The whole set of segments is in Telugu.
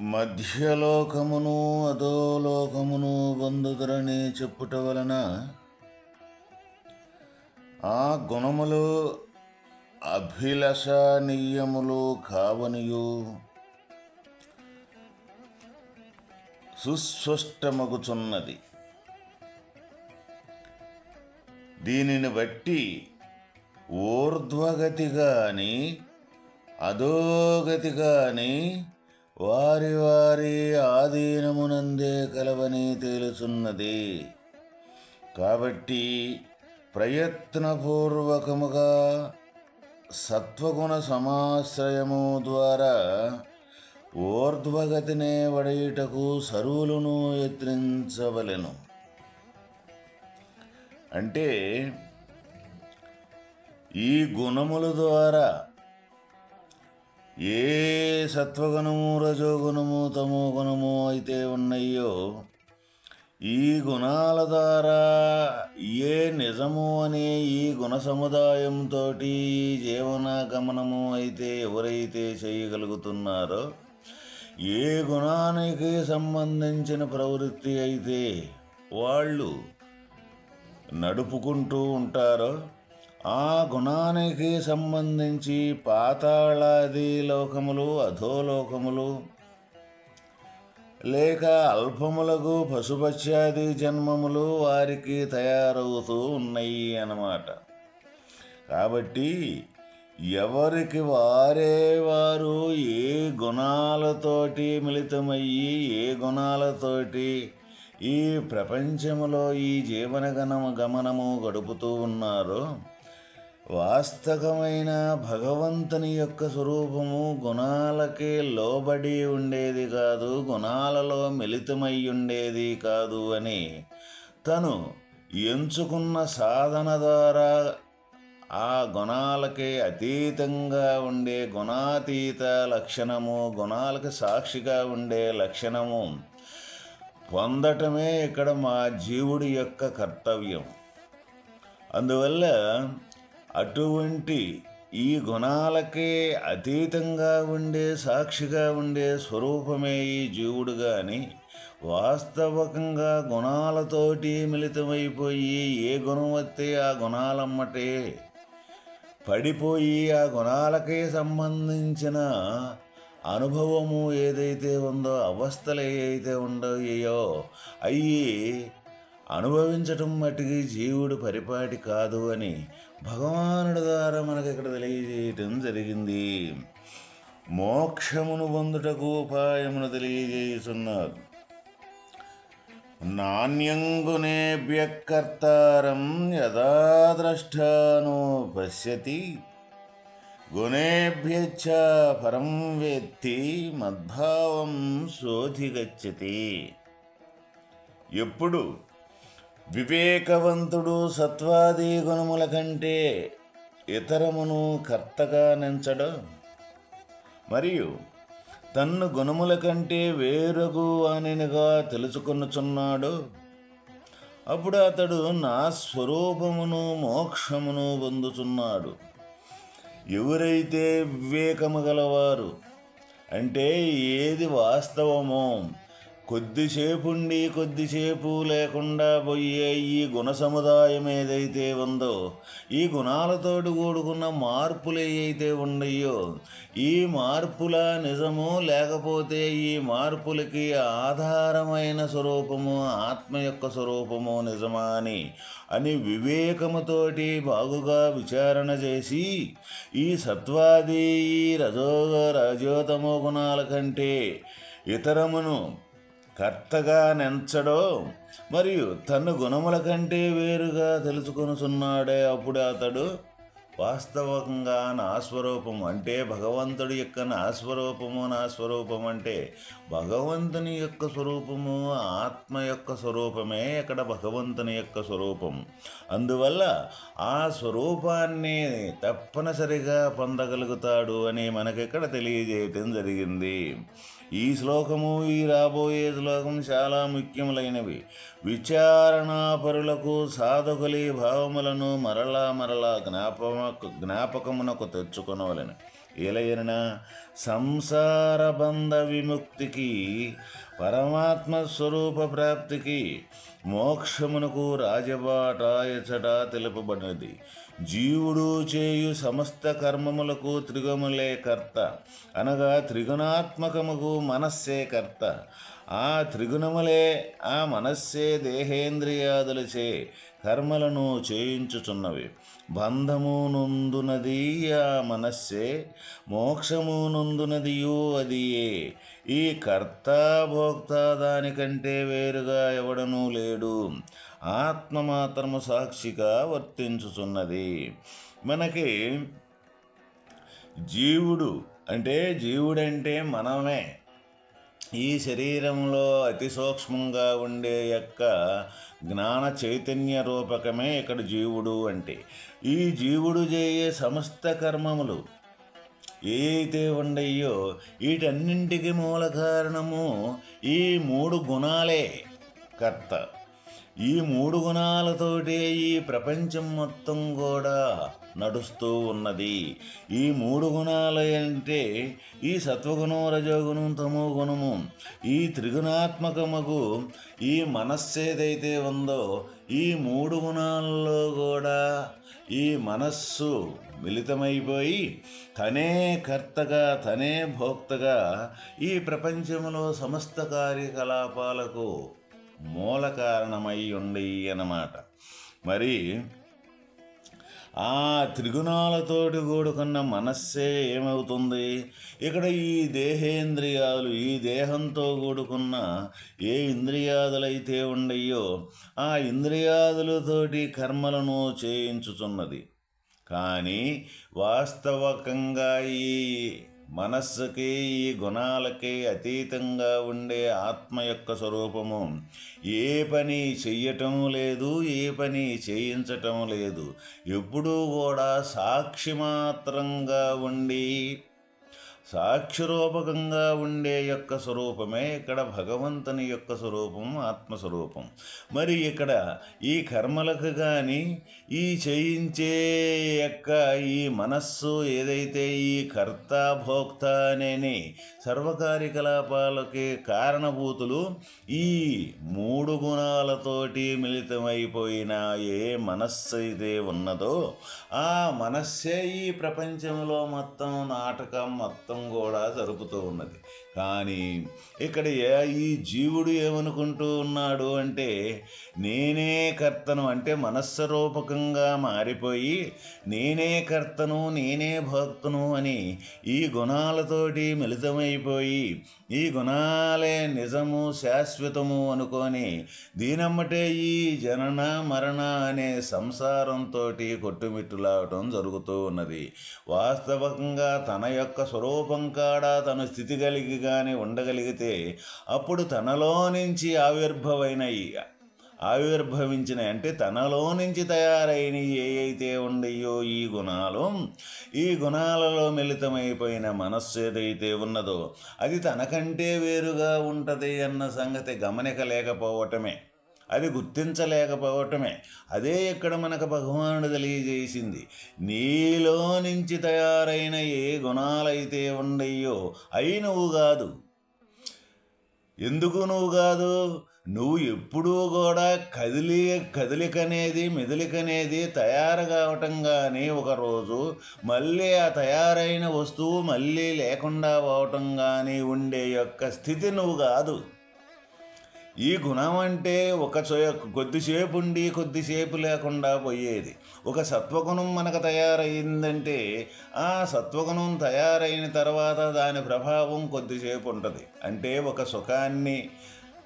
మధ్యలోకమును అధోలోకమును బంధుదరని చెప్పుట వలన ఆ గుణములు అభిలషణీయములు కావనియు. సుస్పష్టమగుచున్నది. దీనిని బట్టి ఊర్ధ్వగతి కానీ అధోగతి కానీ వారి వారి ఆధీనమునందే కలవని తేలుచున్నది. కాబట్టి ప్రయత్నపూర్వకముగా సత్వగుణ సమాశ్రయము ద్వారా ఊర్ధ్వగతినే వడయుటకు సరువులను యత్నించవలెను. అంటే ఈ గుణముల ద్వారా ఏ సత్వగుణము రజోగుణము తమో గుణము అయితే ఉన్నాయో ఈ గుణాల ద్వారా ఏ నిజము అనే ఈ గుణ సముదాయంతో జీవన గమనము అయితే ఎవరైతే చేయగలుగుతున్నారో ఏ గుణానికి సంబంధించిన ప్రవృత్తి అయితే వాళ్ళు నడుపుకుంటూ ఉంటారో ఆ గుణానికి సంబంధించి పాతాళాది లోకములు అధోలోకములు లేక అల్పములకు పశుపత్యాది జన్మములు వారికి తయారవుతూ ఉన్నాయి అన్నమాట. కాబట్టి ఎవరికి వారే వారు ఏ గుణాలతోటి మిళితమయ్యి ఏ గుణాలతోటి ఈ ప్రపంచములో ఈ జీవన గమనము గడుపుతూ ఉన్నారో వాస్తవమైన భగవంతుని యొక్క స్వరూపము గుణాలకే లోబడి ఉండేది కాదు గుణాలలో మిళితమై ఉండేది కాదు అని తను ఎంచుకున్న సాధన ద్వారా ఆ గుణాలకే అతీతంగా ఉండే గుణాతీత లక్షణము గుణాలకు సాక్షిగా ఉండే లక్షణము పొందటమే ఇక్కడ మా జీవుడి యొక్క కర్తవ్యం. అందువల్ల అటువంటి ఈ గుణాలకే అతీతంగా ఉండే సాక్షిగా ఉండే స్వరూపమే ఈ జీవుడు కానీ వాస్తవకంగా గుణాలతోటి మిళితమైపోయి ఏ గుణం వస్తే ఆ గుణాలమ్మటే పడిపోయి ఆ గుణాలకే సంబంధించిన అనుభవము ఏదైతే ఉందో అవస్థలు ఏవైతే ఉండయో అయ్యి అనుభవించటం మటుకి జీవుడు పరిపాటి కాదు అని భగవానుడి ద్వారా మనకి ఇక్కడ తెలియజేయటం జరిగింది. మోక్షమును పొందుటకు ఉపాయమును తెలియజేస్తున్నారు నాణ్యంగునేభ్యకర్తారం యదా ద్రష్టాను పశ్యతి. గుణేభ్యచ్చ పరం వేత్తి మద్భావం శోధిగచ్చతి. ఎప్పుడు వివేకవంతుడు సత్వాది గుణముల కంటే ఇతరమును కర్తగా నెంచడం. మరియు తన్ను గుణముల కంటే వేరగు అనిగా తెలుసుకొనుచున్నాడు. అప్పుడు అతడు నా స్వరూపమును మోక్షమును పొందుచున్నాడు. ఎవరైతే వివేకము గలవారు అంటే ఏది వాస్తవమో కొద్దిసేపుండి కొద్దిసేపు లేకుండా పోయే ఈ గుణ సముదాయం ఏదైతే ఉందో ఈ గుణాలతోటి కూడుకున్న మార్పులు ఏవైతే ఉన్నాయో ఈ మార్పుల నిజము లేకపోతే ఈ మార్పులకి ఆధారమైన స్వరూపము ఆత్మ యొక్క స్వరూపము నిజమా అని అని వివేకముతోటి బాగుగా విచారణ చేసి ఈ సత్వాది ఈ రజో రజోతమో గుణాల కంటే ఇతరమును కర్తగా నెంచడో మరియు తన గుణముల కంటే వేరుగా తెలుసుకొనుచున్నాడే అప్పుడు అతడు వాస్తవంగా నా స్వరూపం అంటే భగవంతుడి యొక్క నా స్వరూపము నా స్వరూపం అంటే భగవంతుని యొక్క స్వరూపము ఆత్మ యొక్క స్వరూపమే ఇక్కడ భగవంతుని యొక్క స్వరూపం అందువల్ల ఆ స్వరూపాన్ని తప్పనిసరిగా పొందగలుగుతాడు అని మనకిక్కడ తెలియజేయటం జరిగింది. ఈ శ్లోకము ఈ రాబోయే శ్లోకం చాలా ముఖ్యములైనవి. విచారణాపరులకు సాధకులి భావములను మరలా మరలా జ్ఞాపక జ్ఞాపకమునకు తెచ్చుకొనవలను. ఏలయన సంసార బంధ విముక్తికి పరమాత్మ స్వరూప ప్రాప్తికి మోక్షమునకు రాజబాట ఎచట తెలుపబడినది. జీవుడు చేయు సమస్త కర్మములకు త్రిగములే కర్త. అనగా త్రిగుణాత్మకముకు మనస్సే కర్త. ఆ త్రిగుణములే ఆ మనస్సే దేహేంద్రియాదులచే కర్మలను చేయించుచున్నవి. బంధమునందునది ఆ మనస్సే మోక్షము నొందునదియు అదియే ఈ కర్త భోక్త దానికంటే వేరుగా ఎవడనూ లేడు. ఆత్మ మాత్రము సాక్షిగా వర్తించుచున్నది. మనకి జీవుడు అంటే జీవుడంటే మనమే. ఈ శరీరంలో అతి సూక్ష్మంగా ఉండే యొక్క జ్ఞాన చైతన్య రూపకమే ఇక్కడ జీవుడు అంటే. ఈ జీవుడు చేయే సమస్త కర్మములు ఏదైతే ఉండయో వీటన్నింటికి మూల కారణము ఈ మూడు గుణాలే కర్త. ఈ మూడు గుణాలతోటే ఈ ప్రపంచం మొత్తం కూడా నడుస్తూ ఉన్నది. ఈ మూడు గుణాలు అంటే ఈ సత్వగుణం రజోగుణం తమో గుణము ఈ త్రిగుణాత్మకముకు ఈ మనస్సు ఏదైతే ఉందో ఈ మూడు గుణాల్లో కూడా ఈ మనస్సు మిళితమైపోయి తనే కర్తగా తనే భోక్తగా ఈ ప్రపంచంలో సమస్త కార్యకలాపాలకు మూల కారణమై ఉండి అన్నమాట. మరి ఆ త్రిగుణాలతోటి కూడుకున్న మనస్సే ఏమవుతుంది? ఇక్కడ ఈ దేహేంద్రియాలు ఈ దేహంతో కూడుకున్న ఏ ఇంద్రియాదులైతే ఉండయో ఆ ఇంద్రియాదులతోటి కర్మలను చేయించుచున్నది. కానీ వాస్తవకంగా ఈ మనస్సుకి ఈ గుణాలకి అతీతంగా ఉండే ఆత్మ యొక్క స్వరూపము. ఏ పని చెయ్యటం లేదు ఏ పని చేయించటం లేదు. ఎప్పుడూ కూడా సాక్షి మాత్రంగా ఉండి సాక్షిరూపకంగా ఉండే యొక్క స్వరూపమే ఇక్కడ భగవంతుని యొక్క స్వరూపం ఆత్మస్వరూపం. మరి ఇక్కడ ఈ కర్మలకు కానీ ఈ చేయించే యొక్క ఈ మనస్సు ఏదైతే ఈ కర్త భోక్త అనేని సర్వకార్యకలాపాలకి కారణభూతులు ఈ మూడు గుణాలతోటి మిళితమైపోయిన ఏ మనస్సు అయితే ఉన్నదో ఆ మనస్సే ఈ ప్రపంచంలో మొత్తం నాటకం మొత్తం కూడా జరుపుతూ ఉన్నది. కానీ ఇక్కడ ఈ జీవుడు ఏమనుకుంటూ ఉన్నాడు అంటే నేనే కర్తను అంటే మనస్సరూపకంగా మారిపోయి నేనే కర్తను నేనే భక్తును అని ఈ గుణాలతోటి మిళితమైపోయి ఈ గుణాలే నిజము శాశ్వతము అనుకొని దీనమ్మటే ఈ జనన మరణ అనే సంసారంతో కొట్టుమిట్టులాడటం జరుగుతూ ఉన్నది. వాస్తవంగా తన యొక్క స్వరూపం కాడా తన స్థితి కలిగి కానీ ఉండగలిగితే అప్పుడు తనలో నుంచి ఆవిర్భవైనవి ఆవిర్భవించిన అంటే తనలో నుంచి తయారైన ఏయైతే ఉండయో ఈ గుణాలు ఈ గుణాలలో మిళితమైపోయిన మనస్సు ఏదైతే ఉన్నదో అది తనకంటే వేరుగా ఉంటుంది అన్న సంగతి గమనిక లేకపోవటమే అది గుర్తించలేకపోవటమే. అదే ఇక్కడ మనకు భగవానుడు తెలియజేసింది. నీలో నుంచి తయారైన ఏ గుణాలైతే ఉండయ్యో అయి నువ్వు కాదు. ఎందుకు నువ్వు కాదు? నువ్వు ఎప్పుడూ కూడా కదిలి కదిలికనేది మెదిలికనేది తయారు కావటం కానీ ఒకరోజు మళ్ళీ ఆ తయారైన వస్తువు మళ్ళీ లేకుండా పోవటం కానీ ఉండే యొక్క స్థితి నువ్వు కాదు. ఈ గుణం అంటే ఒక కొద్దిసేపు ఉండి కొద్దిసేపు లేకుండా పోయేది. ఒక సత్వగుణం మనకు తయారైందంటే ఆ సత్వగుణం తయారైన తర్వాత దాని ప్రభావం కొద్దిసేపు ఉంటుంది అంటే ఒక సుఖాన్ని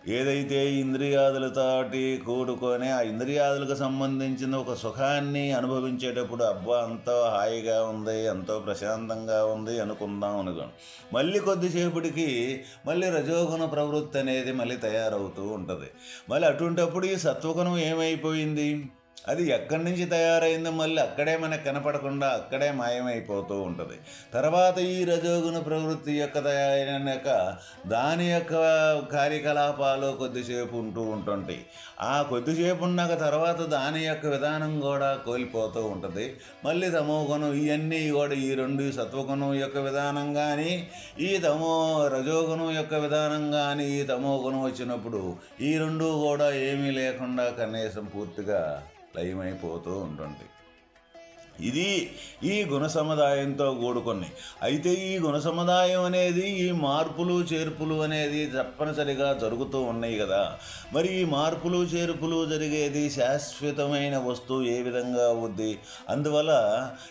ఏదైతే ఇంద్రియాదులతోటి కూడుకొని ఆ ఇంద్రియాదులకు సంబంధించిన ఒక సుఖాన్ని అనుభవించేటప్పుడు అబ్బా ఎంతో హాయిగా ఉంది ఎంతో ప్రశాంతంగా ఉంది అనుకుందాం అనుకోండి మళ్ళీ కొద్దిసేపటికి మళ్ళీ రజోగుణ ప్రవృత్తి అనేది మళ్ళీ తయారవుతూ ఉంటుంది. మళ్ళీ అటువంటప్పుడు ఈ సత్వగుణం ఏమైపోయింది? అది ఎక్కడి నుంచి తయారైందో మళ్ళీ అక్కడే మనకు కనపడకుండా అక్కడే మాయమైపోతూ ఉంటుంది. తర్వాత ఈ రజోగుణ ప్రవృత్తి యొక్క తయారైనాక దాని యొక్క కార్యకలాపాలు కొద్దిసేపు ఉంటూ ఉంటుంటాయి. ఆ కొద్దిసేపు ఉన్నాక తర్వాత దాని యొక్క విధానం కూడా కోల్పోతూ ఉంటుంది. మళ్ళీ తమోగుణం ఇవన్నీ కూడా ఈ రెండు సత్వగుణం యొక్క విధానం కానీ ఈ తమో రజోగుణం యొక్క విధానం కానీ ఈ తమోగుణం వచ్చినప్పుడు ఈ రెండు కూడా ఏమీ లేకుండా కనీసం పూర్తిగా లయమైపోతూ ఉంటుంది ఇది ఈ గుణ సముదాయంతో కూడుకొని. అయితే ఈ గుణ సముదాయం అనేది ఈ మార్పులు చేర్పులు అనేది తప్పనిసరిగా జరుగుతూ ఉన్నాయి కదా. మరి ఈ మార్పులు చేర్పులు జరిగేది శాశ్వతమైన వస్తువు ఏ విధంగా అవుద్ది అందువల్ల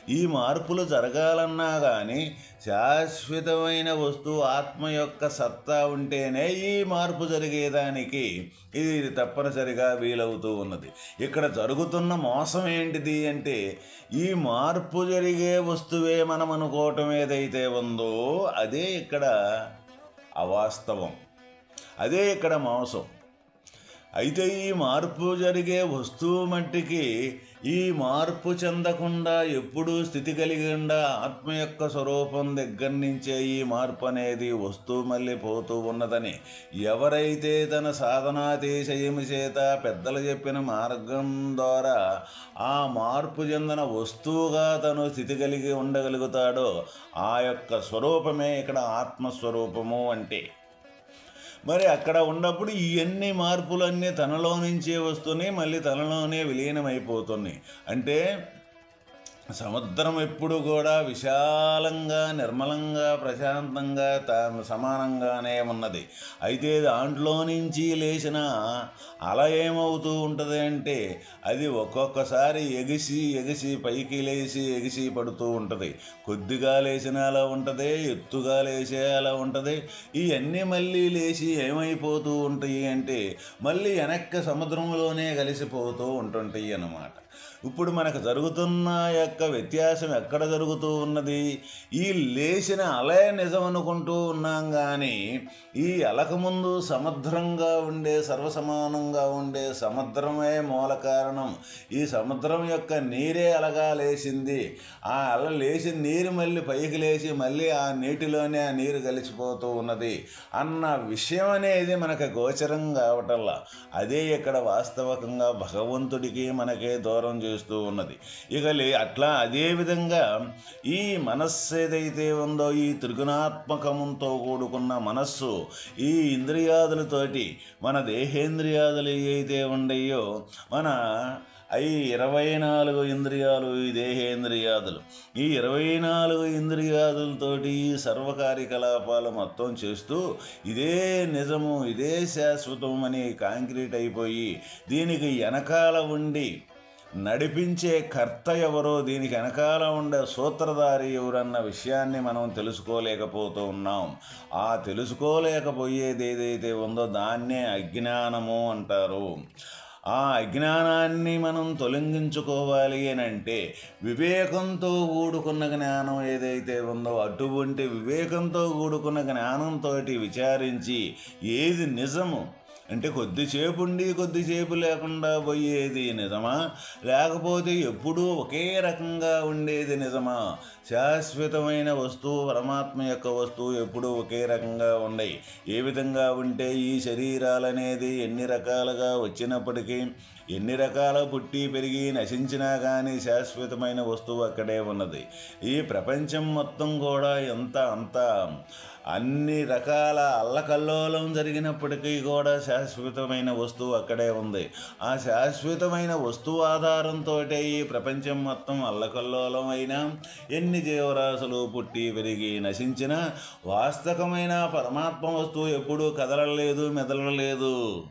ఈ మార్పులు జరగాలన్నా కానీ శాశ్వతమైన వస్తువు ఆత్మ యొక్క సత్తా ఉంటేనే ఈ మార్పు జరిగేదానికి ఇది తప్పనిసరిగా వీలవుతూ ఉన్నది. ఇక్కడ జరుగుతున్న మోసం ఏంటిది అంటే ఈ మార్పు జరిగే వస్తువే మనం అనుకోవటం ఏదైతే ఉందో అదే ఇక్కడ అవాస్తవం. అదే ఇక్కడ మోసం. అయితే ఈ మార్పు జరిగే వస్తువు మట్టికి ఈ మార్పు చెందకుండా ఎప్పుడూ స్థితి కలిగిండా ఆత్మ యొక్క స్వరూపం దగ్గర నుంచే ఈ మార్పు అనేది వస్తూ మళ్ళీ పోతూ ఉన్నదని ఎవరైతే తన సాధనాతిశయము చేత పెద్దలు చెప్పిన మార్గం ద్వారా ఆ మార్పు చెందిన వస్తువుగా తను స్థితి కలిగి ఉండగలుగుతాడో ఆ యొక్క స్వరూపమే ఇక్కడ ఆత్మస్వరూపము అంటే. మరి అక్కడ ఉన్నప్పుడు ఇవన్నీ మార్పులన్నీ తనలో నుంచే వస్తున్నాయి మళ్ళీ తనలోనే విలీనమైపోతున్నాయి. అంటే సముద్రం ఎప్పుడు కూడా విశాలంగా నిర్మలంగా ప్రశాంతంగా సమానంగానే ఉన్నది. అయితే దాంట్లో నుంచి లేచిన అల ఏమవుతూ ఉంటుంది అంటే అది ఒక్కొక్కసారి ఎగిసి ఎగిసి పైకి లేచి ఎగిసి పడుతూ ఉంటుంది. కొద్దిగా లేచిన అలా ఉంటుంది ఎత్తుగా లేచే అలా ఉంటుంది. ఇవన్నీ మళ్ళీ లేచి ఏమైపోతూ ఉంటాయి అంటే మళ్ళీ వెనక్కి సముద్రంలోనే కలిసిపోతూ ఉంటుంటాయి అన్నమాట. ఇప్పుడు మనకు జరుగుతున్న యొక్క వ్యత్యాసం ఎక్కడ జరుగుతూ ఉన్నది? ఈ లేచిన అలయ నిజం అనుకుంటూ ఉన్నాం కానీ ఈ అలక ముందు సముద్రంగా ఉండే సర్వసమానంగా ఉండే సముద్రమే మూల కారణం. ఈ సముద్రం యొక్క నీరే అలగా లేచింది. ఆ అల లేచిన నీరు మళ్ళీ పైకి లేచి మళ్ళీ ఆ నీటిలోనే ఆ నీరు కలిసిపోతూ ఉన్నది. అన్న విషయం అనేది మనకు గోచరం కావటల్లా అదే ఇక్కడ వాస్తవకంగా భగవంతుడికి మనకే దూరం చేస్తూ ఉన్నది. ఇక లే అట్లా అదేవిధంగా ఈ మనస్సు ఏదైతే ఉందో ఈ త్రిగుణాత్మకముతో కూడుకున్న మనస్సు ఈ ఇంద్రియాదులతోటి మన దేహేంద్రియాదులు ఏవైతే ఉండయో మన అవి ఇరవై నాలుగు ఇంద్రియాలు ఈ దేహేంద్రియాదులు. ఈ ఇరవై నాలుగు ఇంద్రియాదులతోటి సర్వ సర్వకార్యకలాపాలు మొత్తం చేస్తూ ఇదే నిజము ఇదే శాశ్వతం అని కాంక్రీట్ అయిపోయి దీనికి వెనకాల ఉండి నడిపించే కర్త ఎవరో దీనికి వెనకాల ఉండే సూత్రధారి ఎవరన్న విషయాన్ని మనం తెలుసుకోలేకపోతూ ఉన్నాం. ఆ తెలుసుకోలేకపోయేది ఏదైతే ఉందో దాన్నే అజ్ఞానము అంటారు. ఆ అజ్ఞానాన్ని మనం తొలగించుకోవాలి అని అంటే వివేకంతో కూడుకున్న జ్ఞానం ఏదైతే ఉందో అటువంటి వివేకంతో కూడుకున్న జ్ఞానంతో విచారించి ఏది నిజము అంటే కొద్దిసేపు ఉండి కొద్దిసేపు లేకుండా పోయేది నిజమా? లేకపోతే ఎప్పుడూ ఒకే రకంగా ఉండేది నిజమా? శాశ్వతమైన వస్తువు పరమాత్మ యొక్క వస్తువు ఎప్పుడూ ఒకే రకంగా ఉండయి. ఏ విధంగా ఉంటే ఈ శరీరాలనేది ఎన్ని రకాలుగా వచ్చినప్పటికీ ఎన్ని రకాల పుట్టి పెరిగి నశించినా కానీ శాశ్వతమైన వస్తువు అక్కడే ఉన్నది. ఈ ప్రపంచం మొత్తం కూడా ఎంత అంత అన్ని రకాల అల్లకల్లోలం జరిగినప్పటికీ కూడా శాశ్వతమైన వస్తువు అక్కడే ఉంది. ఆ శాశ్వతమైన వస్తువు ఆధారంతో ఈ ప్రపంచం మొత్తం అల్లకల్లోలం అయినా ఎన్ని జీవరాశులు పుట్టి పెరిగి నశించిన వాస్తవమైన పరమాత్మ వస్తువు ఎప్పుడూ కదలలేదు మెదలలేదు.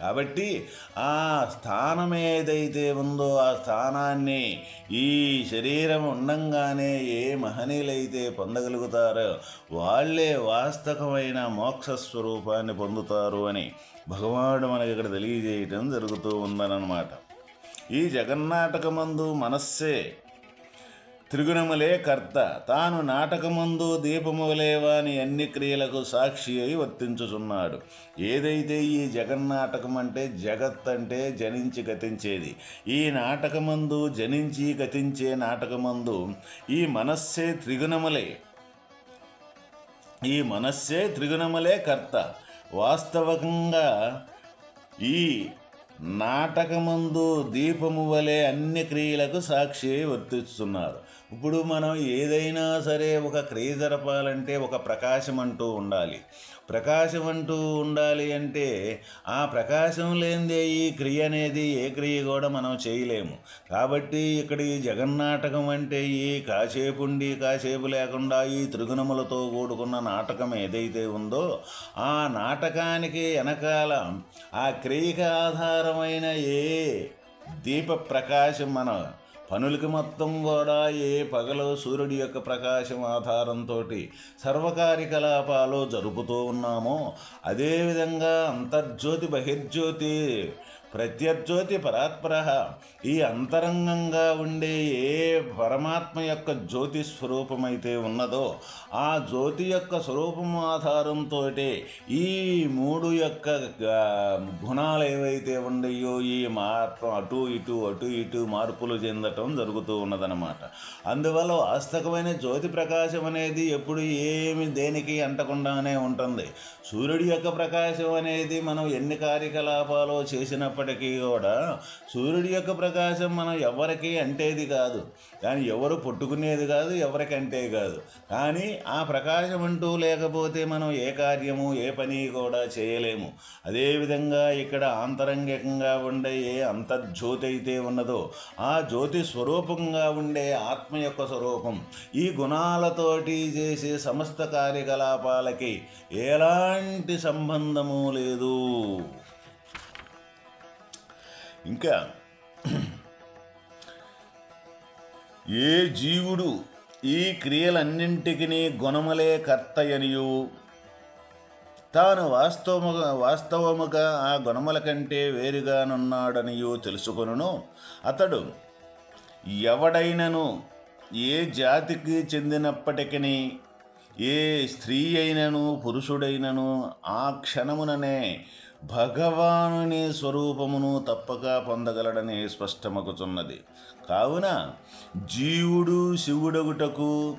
కాబట్టి ఆ స్థానం ఏదైతే ఉందో ఆ స్థానాన్ని ఈ శరీరం ఉండంగానే ఏ మహనీయులైతే పొందగలుగుతారో వాళ్ళే వాస్తవమైన మోక్ష స్వరూపాన్ని పొందుతారు అని భగవానుడు మనకి ఇక్కడ తెలియజేయటం జరుగుతూ ఉందనమాట ఈ జగన్నాటకమందు మనస్సే త్రిగుణములే కర్త. తాను నాటకమందు దీపములేవాని అన్ని క్రియలకు సాక్షి అయి వర్తించుచున్నాడు. ఏదైతే ఈ జగన్నాటకం అంటే జగత్ అంటే జనించి గతించేది. ఈ నాటకమందు జనించి గతించే నాటకమందు ఈ మనస్సే త్రిగుణములే. ఈ మనస్సే త్రిగుణములే కర్త. వాస్తవంగా ఈ నాటకమందు దీపము వలె అన్ని క్రియలకు సాక్షి వర్తిస్తున్నారు. ఇప్పుడు మనం ఏదైనా సరే ఒక క్రియ జరపాలంటే ఒక ప్రకాశం అంటూ ఉండాలి. ప్రకాశం అంటూ ఉండాలి అంటే ఆ ప్రకాశం లేనిదే ఈ క్రియ అనేది ఏ క్రియ కూడా మనం చేయలేము. కాబట్టి ఇక్కడ ఈ జగన్నాటకం అంటే ఈ కాసేపు ఉండి కాసేపు లేకుండా ఈ త్రిగుణములతో కూడుకున్న నాటకం ఏదైతే ఉందో ఆ నాటకానికి వెనకాల ఆ క్రియకి ఆధారమైన ఏ దీప ప్రకాశం మన పనులకి మొత్తం కూడా ఏ పగలో సూర్యుడి యొక్క ప్రకాశం ఆధారంతో సర్వకార్యకలాపాలు జరుపుతూ ఉన్నామో అదేవిధంగా అంతర్జ్యోతి బహిర్జ్యోతి ప్రత్యర్జ్యోతి పరాత్పర. ఈ అంతరంగంగా ఉండే ఏ పరమాత్మ యొక్క జ్యోతి స్వరూపమైతే ఉన్నదో ఆ జ్యోతి యొక్క స్వరూపము ఆధారంతో ఈ మూడు యొక్క గుణాలు ఏవైతే ఉన్నాయో ఈ మార్పు అటు ఇటు అటు ఇటు మార్పులు చెందటం జరుగుతూ ఉన్నదనమాట అందువల్ల వాస్తవమైన జ్యోతి ప్రకాశం అనేది ఎప్పుడు ఏమి దేనికి అంటకుండానే ఉంటుంది. సూర్యుడి యొక్క ప్రకాశం అనేది మనం ఎన్ని కార్యకలాపాలు చేసినప్పుడు ఉన్నప్పటికీ కూడా సూర్యుడి యొక్క ప్రకాశం మనం ఎవరికి అంటేది కాదు. కానీ ఎవరు పుట్టుకునేది కాదు ఎవరికి అంటే కాదు. కానీ ఆ ప్రకాశం అంటూ లేకపోతే మనం ఏ కార్యము ఏ పని కూడా చేయలేము. అదేవిధంగా ఇక్కడ ఆంతరంగికంగా ఉండే ఏ అంతర్జ్యోతి అయితే ఉన్నదో ఆ జ్యోతి స్వరూపంగా ఉండే ఆత్మ యొక్క స్వరూపం ఈ గుణాలతోటి చేసే సమస్త కార్యకలాపాలకి ఎలాంటి సంబంధము లేదు. ఇంకా ఏ జీవుడు ఈ క్రియలన్నింటికి గుణములే కర్తయనియు? తాను వాస్తవముగా వాస్తవముగా ఆ గుణముల కంటే వేరుగానున్నాడనియో తెలుసుకొనును. అతడు ఎవడైనను ఏ జాతికి చెందినప్పటికీ ఏ స్త్రీ అయినను పురుషుడైనను ఆ క్షణముననే భగవానుని స్వరూపమును తప్పక పొందగలడని స్పష్టమగుచున్నది. కావున జీవుడు శివుడగుటకు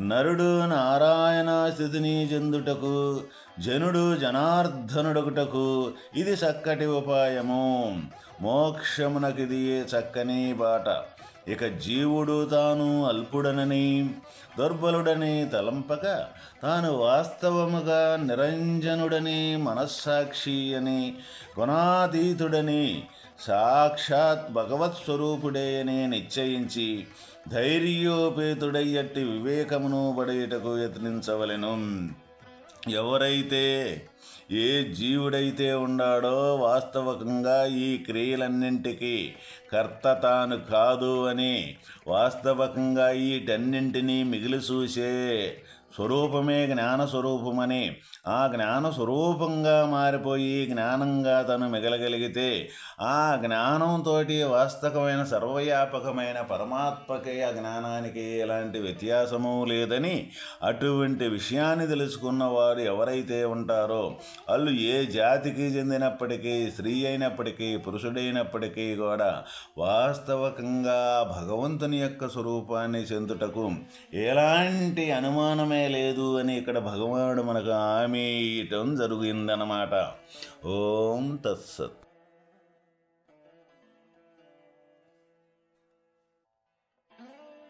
నరుడు నారాయణ స్థితిని చెందుటకు జనుడు జనార్దనుడగుటకు ఇది చక్కటి ఉపాయము. మోక్షమునకిది చక్కని బాట. ఇక జీవుడు తాను అల్పుడనని దుర్బలుడని తలంపక తాను వాస్తవముగా నిరంజనుడని మనస్సాక్షి అని గుణాతీతుడని సాక్షాత్ భగవత్ స్వరూపుడే అని నిశ్చయించి ధైర్యోపేతుడయ్యట్టి వివేకమును పడేటకు యత్నించవలెను. ఎవరైతే ఏ జీవుడైతే ఉన్నాడో వాస్తవకంగా ఈ క్రియలన్నింటికి కర్త తాను కాదు అని వాస్తవకంగా వీటన్నింటినీ మిగిలి చూసే స్వరూపమే జ్ఞాన స్వరూపమని ఆ జ్ఞాన స్వరూపంగా మారిపోయి జ్ఞానంగా తను మిగలగలిగితే ఆ జ్ఞానంతో వాస్తవమైన సర్వవ్యాపకమైన పరమాత్మకే ఆ జ్ఞానానికి ఎలాంటి వ్యత్యాసము లేదని అటువంటి విషయాన్ని తెలుసుకున్నవారు ఎవరైతే ఉంటారో వాళ్ళు ఏ జాతికి చెందినప్పటికీ స్త్రీ అయినప్పటికీ పురుషుడైనప్పటికీ కూడా వాస్తవకంగా భగవంతుని యొక్క స్వరూపాన్ని చెందుటకు ఎలాంటి అనుమానమే లేదు అని ఇక్కడ భగవానుడు మనకు హామీ ఇయటం జరిగిందనమాట ఓం తత్సత్.